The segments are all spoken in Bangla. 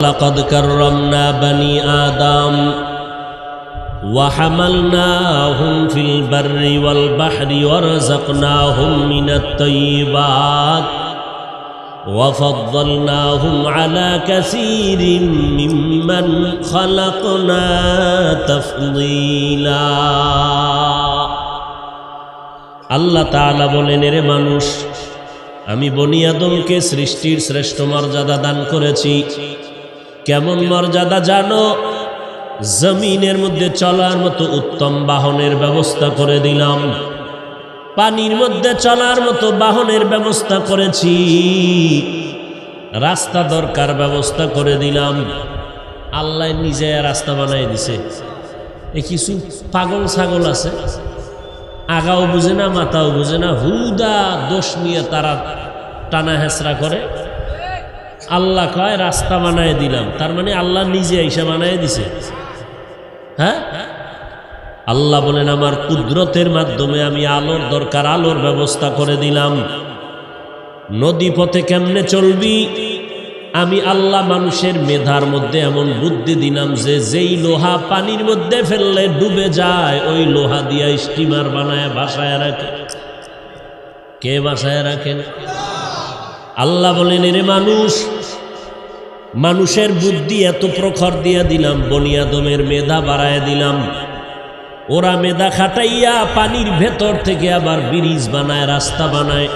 لقد كرمنا بني آدم وحملناهم في البر والبحر ورزقناهم من الطيبات وفضلناهم على كثير ممن خلقنا تفضيلا আল্লাহ তাআলা বলেন এরে মানুষ আমি বনি আদমকে সৃষ্টির শ্রেষ্ঠ মর্যাদা দান করেছি কেমন মর্যাদা জানো? জমিনের মধ্যে চলার মতো উত্তম বাহনের ব্যবস্থা করে দিলাম। পানির মধ্যে চলার মতো বাহনের ব্যবস্থা করেছি। রাস্তা দরকার ব্যবস্থা করে দিলাম। আল্লাহ নিজে রাস্তা বানাই দিছে। এ কিছু পাগল ছাগল আছে। আগাও বুঝে না মাথাও বুঝে না। হুদা দোষ নিয়ে তারা টানা হেঁচড়া করে। আল্লাহ কয়, রাস্তা বানায় দিলাম। তার মানে আল্লাহ নিজে এসে বানায় দিছে। হ্যাঁ? আল্লাহ বলেন, আমার কুদরতের মাধ্যমে আমি আলোর দরকার, আলোর ব্যবস্থা করে দিলাম। নদী পথে কেমনে চলবি? আমি আল্লাহ মানুষের মেধার মধ্যে এমন বুদ্ধি দিলাম যে, যেই লোহা পানির মধ্যে ফেললে ডুবে যায়, ওই লোহা দিয়া স্টিমার বানায় বাসায় রাখে। কে বাসায় রাখেন? আল্লাহ বলেন, এরে মানুষ মানুষের বুদ্ধি এত প্রখর দিয়া দিলাম বনিয়াদমের মেধা বাড়ায় দিলাম। ওরা মেধা খাটাইয়া পানির ভেতর থেকে আবার ব্রিজ বানায়, রাস্তা বানায়।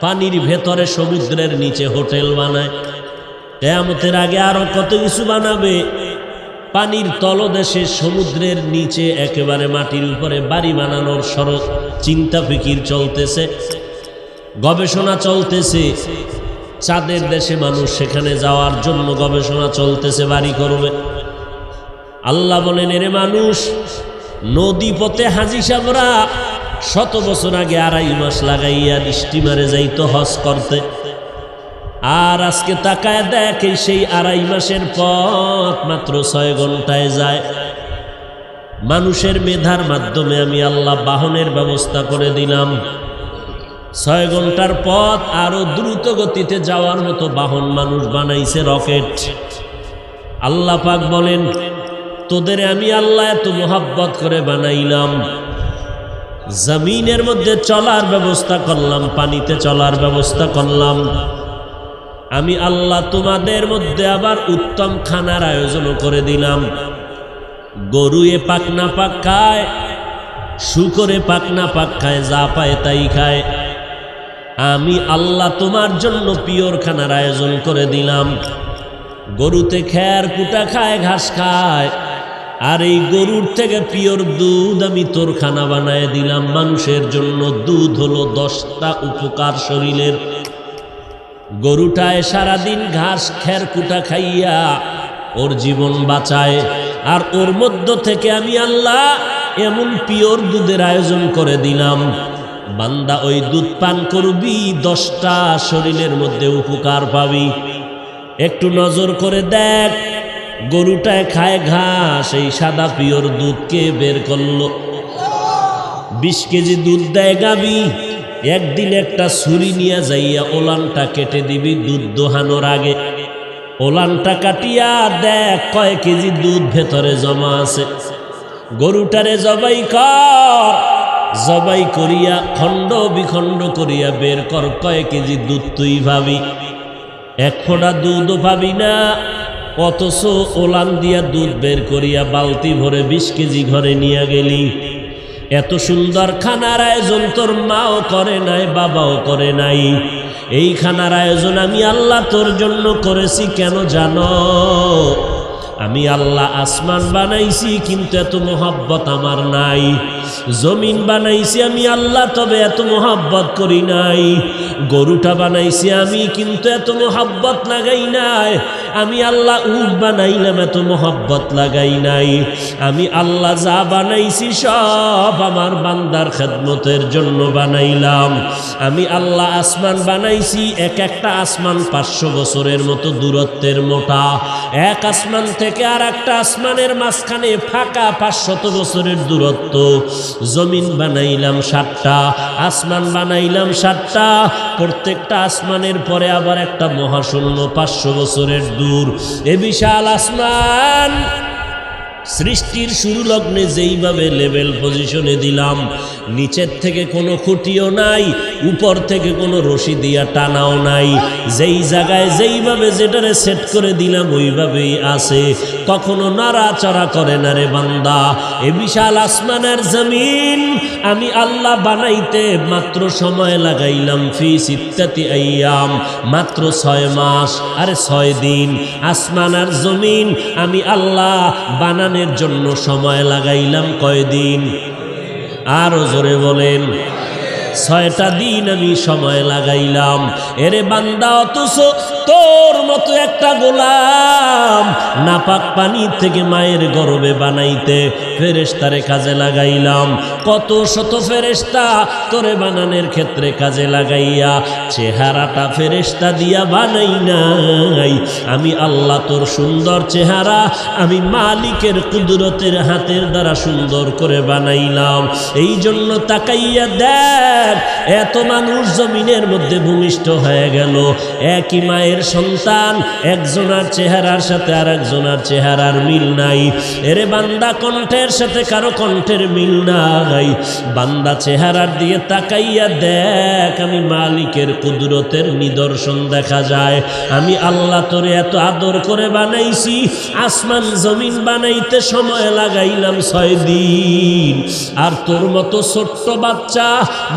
পানির ভেতরে সমুদ্রের নিচে হোটেল বানায়। কেয়ামতের আগে আরও কত কিছু বানাবে? পানির তলদেশে সমুদ্রের নিচে একেবারে মাটির উপরে বাড়ি বানানোর সড়ক, চিন্তা ফিকির চলতেছে, গবেষণা চলতেছে। চাঁদের দেশে মানুষ সেখানে যাওয়ার জন্য গবেষণা চলতেছে, বাড়ি করবে। আল্লাহ বলেন, এরে মানুষ, নদী পথে হাজি সাবরা, শত বছর আগে আড়াই মাস লাগাইয়া স্টিমারে যাইতো হজ করতে। আর আজকে তাকায় দেখে সেই আড়াই মাসের পথ মাত্র ছয় ঘন্টায় যায়। মানুষের মেধার মাধ্যমে আমি আল্লাহ বাহনের ব্যবস্থা করে দিলাম। ছয় ঘণ্টার পথ আরও দ্রুত গতিতে যাওয়ার মতো বাহন মানুষ বানাইছে রকেট। আল্লাহ পাক বলেন, তোদের আমি আল্লাহ এত মোহাব্বত করে বানাইলাম। জমিনের মধ্যে চলার ব্যবস্থা করলাম, পানিতে চলার ব্যবস্থা করলাম। আমি আল্লাহ তোমাদের মধ্যে আবার উত্তম খানার আয়োজন করে দিলাম। গরুয়ে পাকনা পাক খায়, শুকরে পাকনা পাক খায়, যা পায় তাই খায়। আমি আল্লাহ তোমার জন্য পিওর খানার আয়োজন করে দিলাম। গরুতে খ্যার কুটা খায়, ঘাস খায়। আর এই গরুর থেকে পিওর দুধ আমি তোর খানা বানায় দিলাম। মানুষের জন্য দুধ হলো দশটা উপকার শরীরের। গরুটায় সারাদিন ঘাস খ্যার কুটা খাইয়া ওর জীবন বাঁচায়। আর ওর মধ্য থেকে আমি আল্লাহ এমন পিওর দুধের আয়োজন করে দিলাম। বান্দা ওই দুধ পান করবি, দশটা শরীরের মধ্যে উপকার পাবি। একটু নজর করে দেখ, গরুটায় খায় ঘাস, এই সাদা পিওর দুধকে বের করল? বিশ কেজি দুধ দেয় গাবি, একদিন একটা ছুরি নিয়ে যাইয়া ওলানটা কেটে দিবি দুধ দোহানোর আগে। ওলানটা কাটিয়া দেখ কয় কেজি দুধ ভেতরে জমা আছে। গরুটারে জবাই কর জবাই করিয়া খণ্ড বিখণ্ড করিয়া বের কর কয় কেজি দুধ তুই ভাবি। এক ফোঁটা দুধও পাবি না, অথচ ওলান দিয়া দুধ বের করিয়া বালতি ভরে বিশ কেজি ঘরে নিয়ে গেলি। এত সুন্দর খানার আয়োজন তোর মাও করে নাই, বাবাও করে নাই। এই খানার আয়োজন আমি আল্লাহ তোর জন্য করেছি, কেন জানো? আমি আল্লাহ আসমান বানাইছি, কিন্তু এত মোহাব্বত আমার নাই। জমিন বানাইছি আমি আল্লাহ, তবে এত মোহাব্বত করি নাই। গরুটা বানাইছি আমি, কিন্তু এত মোহাব্বত লাগাই নাই। আমি আল্লাহ উট বানাইলাম, এত মোহাব্বত লাগাই নাই। আমি আল্লাহ যা বানাইছি, সব আমার বান্দার খেদমতের জন্য বানাইলাম। আমি আল্লাহ আসমান বানাইছি, এক একটা আসমান পাঁচশো বছরের মতো দূরত্বের মোটা। এক আসমান থেকে আর একটা আসমানের মাঝখানে ফাঁকা পাঁচশত বছরের দূরত্ব। জমিন বানাইলাম সাতটা, আসমান বানাইলাম সাতটা, প্রত্যেকটা আসমানের পরে আবার একটা মহাশূন্য পাঁচশো বছরের দূর। এ বিশাল আসমান। সৃষ্টির শুরু লগ্নে যেইভাবে লেভেল পজিশনে দিলাম, নিচের থেকে কোনো খুঁটিও নাই উপর থেকে কোনো রশি দিয়া টানাও নাই। যেই জায়গায় যেইভাবে যেটারে সেট করে দিলাম, ওইভাবেই আছে। কখনো নাড়াচড়া করে না রে বান্দা। এ বিশাল আসমানের জমিন, আমি আল্লাহ বানাইতে মাত্র সময় লাগাইলাম, ফি সিত্তাতি আইয়াম। মাত্র ছয় মাস, আরে ছয় দিন। আসমান আর জমিন, আমি আল্লাহ বানানোর জন্য সময় লাগাইলাম কয়দিন? আরও জোরে বলেন। ছয়টা দিন আমি সময় লাগাইলাম। এরে বান্দা অথচ তোর মতো একটা গোলাম। নাপাক পানি থেকে মায়ের গর্বে বানাইতে ফেরেস্তারে কাজে লাগাইলাম। কত শত ফেরেস্তা তোরে বানানোর ক্ষেত্রে কাজে লাগাইয়া চেহারাটা ফেরেস্তা দিয়া বানাই নাই। আমি আল্লাহ তোর সুন্দর চেহারা, আমি মালিকের কুদরতের হাতের দ্বারা সুন্দর করে বানাইলাম। এই জন্য তাকাইয়া দেখ, এত মানুষ জমিনের মধ্যে ভূমিষ্ঠ হয়ে গেল। একই মায়ের সন্তান, একজনার চেহারার সাথে আর একজনার চেহারার মিল নাই। এরে বান্দা, কণ্ঠের সাথে কারও কণ্ঠের মিল নাই। বান্দা চেহারার দিয়ে তাকাইয়া দেখ, আমি মালিকের কুদরতের নিদর্শন দেখা যায়। আমি আল্লাহ তোরে এত আদর করে বানাইছি, আসমান জমিন বানাইতে সময় লাগাইলাম ছয় দিন। আর তোর মতো ছোট্ট বাচ্চা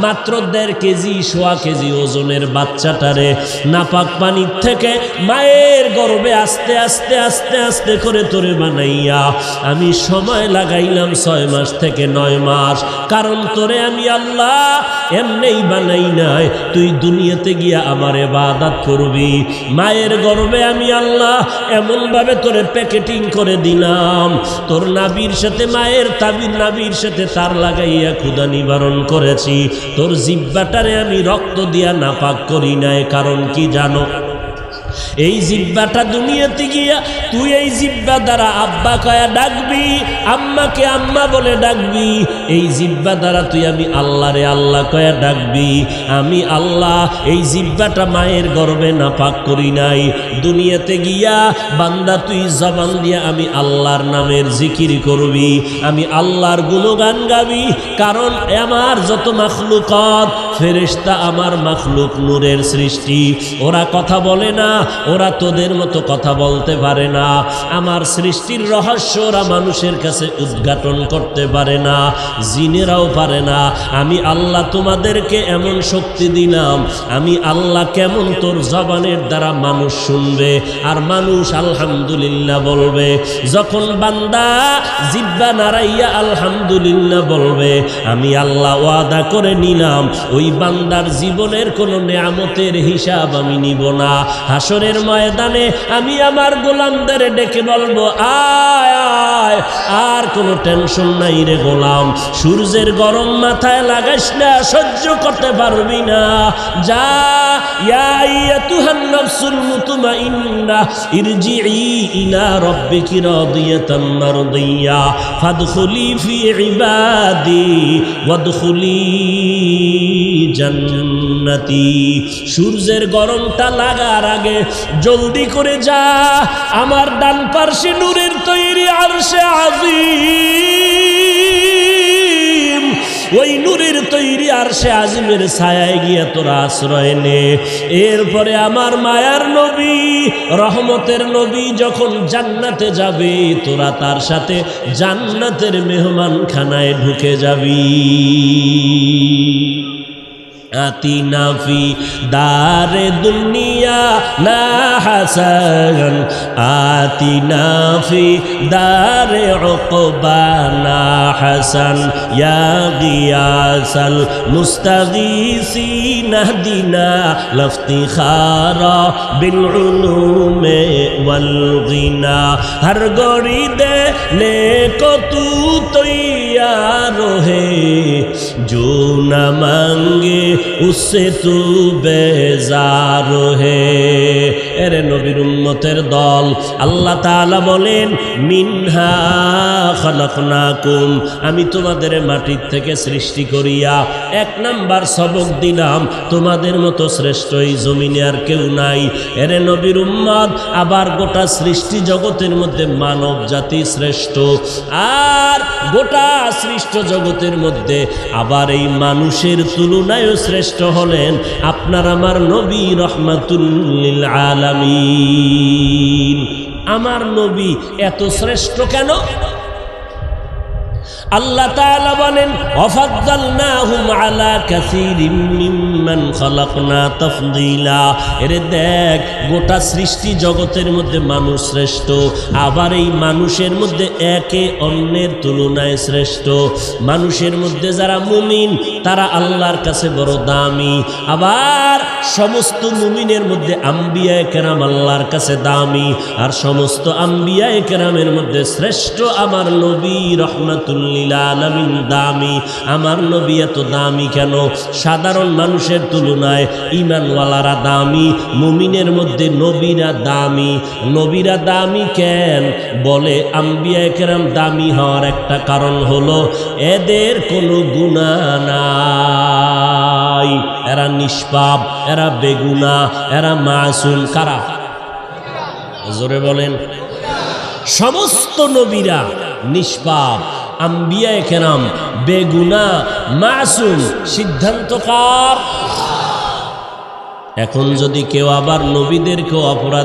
মাত্র দেড় কেজি, সোয়া কেজি ওজনের বাচ্চাটারে নাপাক পানির থেকে মায়ের গর্বে আস্তে আস্তে আস্তে আস্তে আস্তে করে তোরে বানাইয়া আমি সময় লাগাইলাম ছয় মাস থেকে নয় মাস। কারণ তোরে আমি আল্লাহ এমনেই বানাই নাই। তুই দুনিয়াতে গিয়া আমার এবাদাত করবি। মায়ের গর্বে আমি আল্লাহ এমনভাবে তোরে প্যাকেটিং করে দিলাম। তোর নাবির সাথে মায়ের তাবির নাবির সাথে তার লাগাইয়া ক্ষুদা নিবারণ করেছি। তোর জিব্বাটারে আমি রক্ত দিয়া নাপাক করি নাই। কারণ কি জানো? এই জিব্বাটা দুনিয়াতে গিয়া তুই এই জিব্বা দ্বারা আব্বা কয়া ডাকবি, আম্মাকে আম্মা বলে ডাকবি, এই জিব্বা দ্বারা তুই আমি আল্লাহরে আল্লাহ কয়া ডাকবি। আমি আল্লাহ এই জিব্বাটা মায়ের গর্বে না পাক করি নাই। দুনিয়াতে গিয়া বান্দা তুই জবান দিয়া আমি আল্লাহর নামের জিকির করবি, আমি আল্লাহর গুণগান গাবি, কারণ আমার যত মাখলুকত ফেরেশতা আমার মাখলুক নূরের সৃষ্টি। ওরা কথা বলে না, ওরা তোদের মতো কথা বলতে পারে না। আমার সৃষ্টির রহস্য ওরা মানুষের কাছে উদ্ঘাটন করতে পারে না, জিনেরাও পারে না। আমি আল্লাহ তোমাদেরকে এমন শক্তি দিলাম, আমি আল্লাহ কেমন তোর জবানের দ্বারা মানুষ শুনবে? আর মানুষ আলহামদুলিল্লাহ বলবে, যখন বান্দা জিব্বা নারাইয়া আলহামদুলিল্লাহ বলবে, আমি আল্লাহ ওয়াদা করে নিলাম, ওই বান্দার জীবনের কোনো নেয়ামতের হিসাব আমি নিব না। হাসরের ময়দানে আমি আমার গোলামদের ডেকে বলব, আয় আয়, আর কোনো টেনশন নাই রে গোলাম। সূর্যের গরম মাথায় লাগাইস না, সহ্য করতে পারবি না। যা ফাদখুলি ফি ইবাদি, ওয়াদখুলি জান্নাতি। সূর্যের গরমটা লাগার আগে জলদি করে যা। আমার ডান পার্শ্বে নূরের তৈরি আরশে আজিম। ওই নূরের তৈরি আর সে আজিমের ছায়ায় গিয়ে তোরা আশ্রয় নে। এরপরে আমার মায়ার নবী, রহমতের নবী যখন জান্নাতে যাবে, তোরা তার সাথে জান্নাতের মেহমান খানায় ঢুকে যাবি। آتنا في دار الدنيا لا حسنا آتنا في دار عقبانا حسن. يا غياث المستغيثين اهدنا لافتخارا بالعلوم والغنى هر دي لك تو आरोहे जो न मांगे उससे तू बेजारो है উম্মতের দল। আল্লাহ তাআলা বলেন, মিনহা খালাকনাকুম। আমি তোমাদের মাটির থেকে সৃষ্টি করিয়া এক নাম্বার সবক দিলাম। তোমাদের মতো শ্রেষ্ঠ এই জমিনে আর কেউ নাই। এরে নবীর উম্মত, আবার গোটা সৃষ্টি জগতের মধ্যে মানব জাতি শ্রেষ্ঠ। আর গোটা সৃষ্ট জগতের মধ্যে আবার এই মানুষের তুলনায়ও শ্রেষ্ঠ হলেন আপনার আমার নবী রহমাতুল্লিল আলামিন। আমার নবী এত শ্রেষ্ঠ কেন? আল্লাহ তাআলা বলেন, অফাদ্দালনাহুম আলা কাসীরিম মিম্মান খালাকনা তাফদীলা। এরে দেখ, গোটা সৃষ্টি জগতের মধ্যে মানুষ শ্রেষ্ঠ, আবার এই মানুষের মধ্যে একে অন্যের তুলনায় শ্রেষ্ঠ। মানুষের মধ্যে যারা মুমিন, তারা আল্লাহর কাছে বড় দামি। আবার সমস্ত মুমিনের মধ্যে আম্বিয়ায় কেরাম আল্লাহর কাছে দামি। আর সমস্ত আম্বিয়ায় কেরামের মধ্যে শ্রেষ্ঠ আমার নবী রহমাতুল্লিল আমার নবী এত দামি কেন? সাধারণ মানুষের তুলনায় ইমানওয়ালারা দামি, মুমিনের মধ্যে নবীরা দামি। নবীরা দামি কেন? বলে দামি হওয়ার একটা কারণ হলো, এদের কোনো গুণা নাই। এরা নিষ্পাপ, এরা বেগুনা, এরা মাসুম। কারা? জোরে বলেন। সমস্ত নবীরা নিষ্পাপ। আম্বিয়া কেরাম বেগুনা মাসুম সিদ্ধান্তকার এখন যদি কেউ আবার নবীদেরকেও অপরাধ